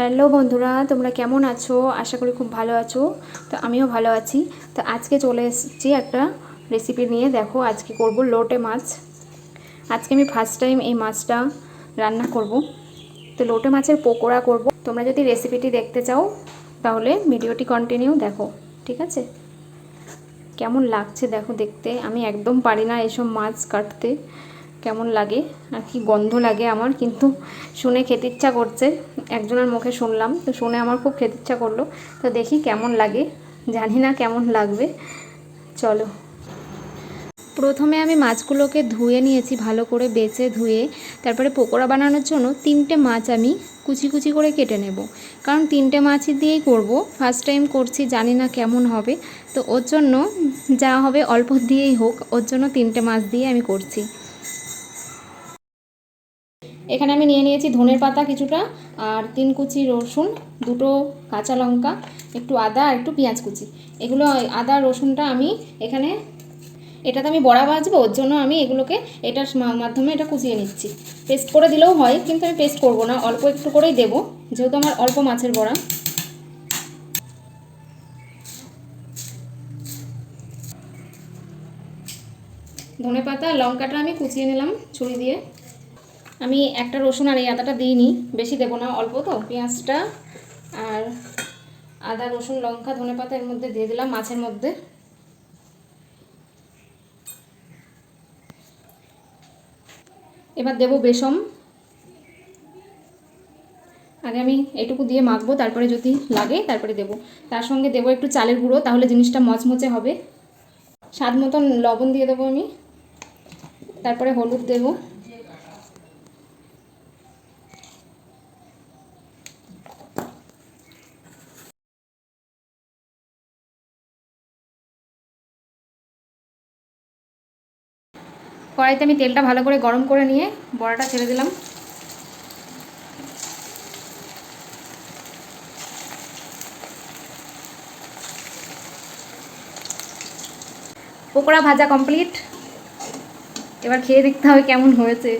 Hello বন্ধুরা, তোমরা কেমন আছো? আশা করি খুব ভালো আছো। তো আমিও ভালো আছি। তো আজকে চলে এসেছি একটা রেসিপি নিয়ে। দেখো, আজকে করব লোটে মাছ। আজকে আমি ফার্স্ট টাইম এই মাছটা রান্না করব। তো লোটে মাছের পকোড়া করব। তোমরা যদি রেসিপিটি দেখতে চাও, তাহলে ভিডিওটি কন্টিনিউ দেখো, ঠিক আছে? কেমন লাগছে দেখো দেখতে। আমি একদম পারি না এসব মাছ কাটতে। কেমন লাগে? আর কি গন্ধ লাগে আমার, কিন্তু শুনে খেতে ইচ্ছা করছে। একজনের মুখে শুনলাম, তো শুনে আমার খুব খেতে ইচ্ছা করল। তো দেখি কেমন লাগে, জানি না কেমন লাগবে। চলো। প্রথমে আমি মাছগুলোকে ধুয়ে নিয়েছি ভালো করে বেছে ধুয়ে। তারপরে পকোড়া বানানোর জন্য তিনটে মাছ আমি কুচি কুচি করে কেটে নেব। কারণ তিনটে মাছই দিয়েই করব ফার্স্ট টাইম করছি, জানি না কেমন হবে। তো ওর জন্য যা হবে অল্প দিয়েই হোক, ওর জন্য তিনটে মাছ দিয়ে আমি করছি। এখানে আমি নিয়ে নিয়েছি ধনের পাতা কিছুটা আর তিন কুচি রসুন, দুটো কাঁচা লঙ্কা, একটু আদা আর একটু পেঁয়াজ কুচি। এগুলো আদা, রসুনটা আমি এখানে, এটাতে আমি বড়া ভাজবো, ওর জন্য আমি এগুলোকে এটার মাধ্যমে এটা কুচিয়ে নিচ্ছি। পেস্ট করে দিলেও হয়, কিন্তু আমি পেস্ট করব না, অল্প একটু করেই দেবো, যেহেতু আমার অল্প মাছের বড়া। ধনে পাতা, লঙ্কাটা আমি কুচিয়ে নিলাম ছুরি দিয়ে। আমি একটা রসুন আর এই আদাটা দিইনি, বেশি দেবো না, অল্প তো, পেঁয়াজটা আর আদা, রসুন, লঙ্কা, ধনে পাতা এর মধ্যে দিয়ে দিলাম মাছের মধ্যে। এবার দেবো বেসম। আগে আমি এটুকু দিয়ে মাখবো, তারপরে যদি লাগে তারপরে দেবো। তার সঙ্গে দেবো একটু চালের গুঁড়ো, তাহলে জিনিসটা মচমচে হবে। স্বাদ মতন লবণ দিয়ে দেবো আমি। তারপরে হলুদ দেবো। কড়াইতে আমি তেলটা ভালো করে গরম করে নিয়ে বড়াটা ছেড়ে দিলাম। পকোড়া ভাজা কমপ্লিট। এবার খেয়ে দেখতে হবে কেমন হয়েছে।